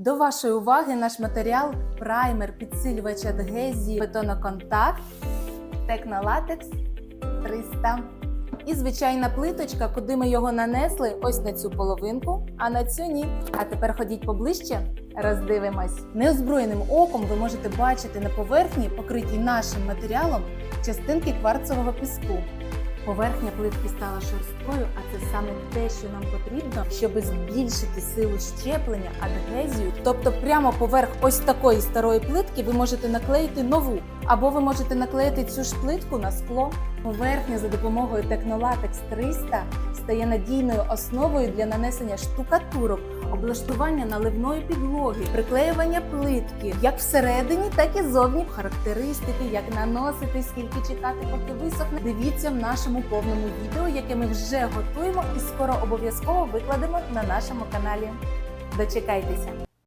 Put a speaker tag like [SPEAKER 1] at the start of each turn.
[SPEAKER 1] До вашої уваги наш матеріал праймер підсилювач адгезії бетоноконтакт Технолатекс 300. І звичайна плиточка, куди ми його нанесли ось на цю половинку, а на цю ні. А тепер ходіть поближче, роздивимось. Неозброєним оком ви можете бачити на поверхні, покритій нашим матеріалом, частинки кварцевого піску. Поверхня плитки стала шорсткою, а це саме те, що нам потрібно, щоб збільшити силу щеплення, адгезію. Тобто, прямо поверх ось такої старої плитки ви можете наклеїти нову, або ви можете наклеїти цю ж плитку на скло. Поверхня за допомогою Technolatex 300 стає надійною основою для нанесення штукатурок, облаштування наливної підлоги, приклеювання плитки, як всередині, так і зовні. Характеристики, як наносити, скільки чекати, поки висохне. Дивіться в нашому повному відео, яке ми вже готуємо і скоро обов'язково викладемо на нашому каналі. Дочекайтеся!